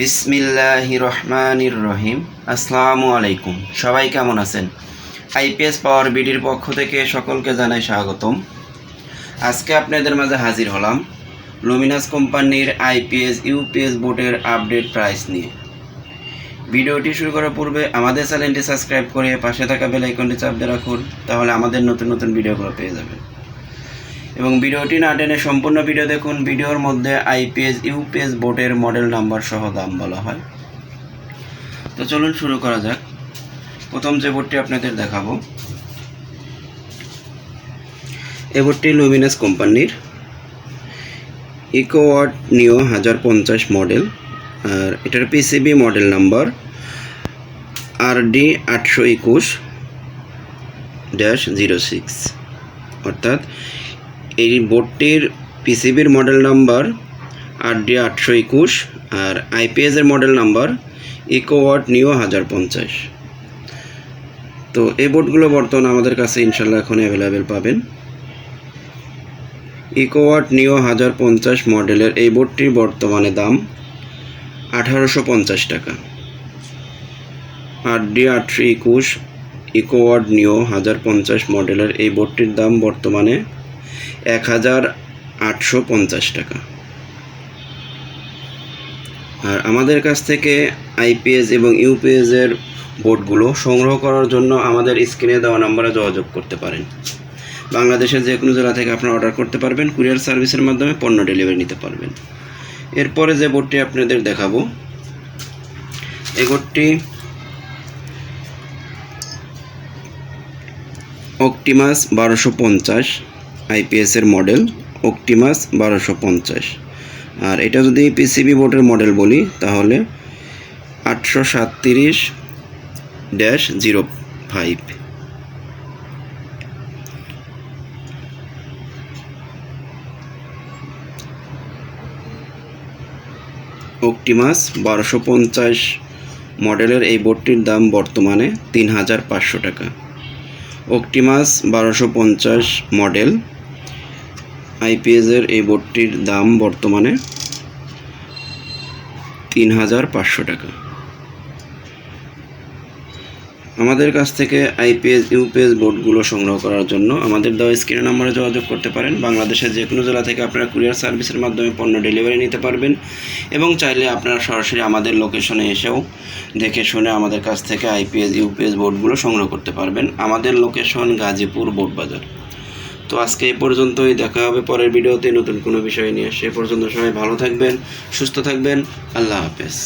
বিসমিল্লাহ রহমানির রহিম আসসালামু আলাইকুম। সবাই কেমন আছেন? আইপিএস পাওয়ার বিডির পক্ষ থেকে সকলকে জানাই স্বাগতম। আজকে আপনাদের মাঝে হাজির হলাম লুমিনাস কোম্পানির আইপিএস, ইউপিএস বোর্ডের আপডেট প্রাইস নিয়ে। ভিডিওটি শুরু করার পূর্বে আমাদের চ্যানেলটি সাবস্ক্রাইব করে পাশে থাকা বেল আইকনটি চাপ দিয়ে রাখুন, তাহলে আমাদের নতুন নতুন ভিডিওগুলো পেয়ে যাবেন। এবং ভিডিওটি না টেনে সম্পূর্ণ ভিডিও দেখুন। ভিডিওর মধ্যে আইপিএস, ইউপিএস বোর্ডের মডেল নাম্বার সহ দাম বলা হয়। তো চলুন শুরু করা যাক। প্রথম যে বোর্ডটি আপনাদের দেখাবো। এ বোর্ডটি লুমিনাস কোম্পানির। ইকোওয়াট নিও হাজার পঞ্চাশ মডেল আর এটার পিসিবি মডেল নাম্বার আর ডি আটশো একুশ ড্যাশ জিরো সিক্স অর্থাৎ এই বোর্ডটির পিসিবির মডেল নাম্বার আট ডি আটশো একুশ আর আইপিএসের মডেল নাম্বার ইকোওয়াট নিও হাজার পঞ্চাশ। তো এই বোর্ডগুলো বর্তমানে আমাদের কাছে ইনশাল্লাহ এখন অ্যাভেলেবেল পাবেন। ইকোওয়াট নিও হাজার পঞ্চাশ মডেলের এই বোর্ডটির বর্তমানে দাম আঠারোশো পঞ্চাশ টাকা। আট ডি আটশো একুশ ইকোওয়াট নিও হাজার পঞ্চাশ মডেলের এই বোর্ডটির দাম বর্তমানে এক হাজার আটশো পঞ্চাশ টাকা। আর আমাদের কাছ থেকে আইপিএস এবং ইউপিএস এর বোর্ডগুলো সংগ্রহ করার জন্য আমাদের স্ক্রিনে দেওয়া নাম্বারে যোগাযোগ করতে পারেন। বাংলাদেশের যে কোনো জেলা থেকে আপনারা অর্ডার করতে পারবেন, কুরিয়ার সার্ভিসের মাধ্যমে পণ্য ডেলিভারি নিতে পারবেন। এরপরে যে বোর্ডটি আপনাদের দেখাবো এই বোর্ডটি অক্টিমাস বারোশো পঞ্চাশ। আইপিএসের মডেল অক্টিমাস বারোশো পঞ্চাশ। আর এটা যদি পিসিবি বোর্ডের মডেল বলি, তাহলে আটশো সাতত্রিশ ড্যাশ জিরো ফাইভ অক্টিমাস বারোশো পঞ্চাশ মডেলের এই বোর্ডটির দাম বর্তমানে তিন হাজার পাঁচশো টাকা। অক্টিমাস বারোশো পঞ্চাশ মডেল আইপিএসের এই বোর্ডটির দাম বর্তমানে তিন হাজার পাঁচশো টাকা। আমাদের কাছ থেকে আইপিএস, ইউপিএস বোর্ডগুলো সংগ্রহ করার জন্য আমাদের দেওয়া স্ক্রিন নাম্বারে যোগাযোগ করতে পারেন। বাংলাদেশের যে কোনো জেলা থেকে আপনারা কুরিয়ার সার্ভিসের মাধ্যমে পণ্য ডেলিভারি নিতে পারবেন এবং চাইলে আপনারা সরাসরি আমাদের লোকেশনে এসেও দেখে শুনে আমাদের কাছ থেকে আইপিএস, ইউপিএস বোর্ডগুলো সংগ্রহ করতে পারবেন। আমাদের লোকেশন গাজীপুর বোর্ড বাজার তো আজকে এই পর্যন্তই, দেখা হবে পরের ভিডিওতে নতুন কোনো বিষয় নিয়ে। সে পর্যন্ত সবাই ভালো থাকবেন, সুস্থ থাকবেন, আল্লাহ হাফেজ।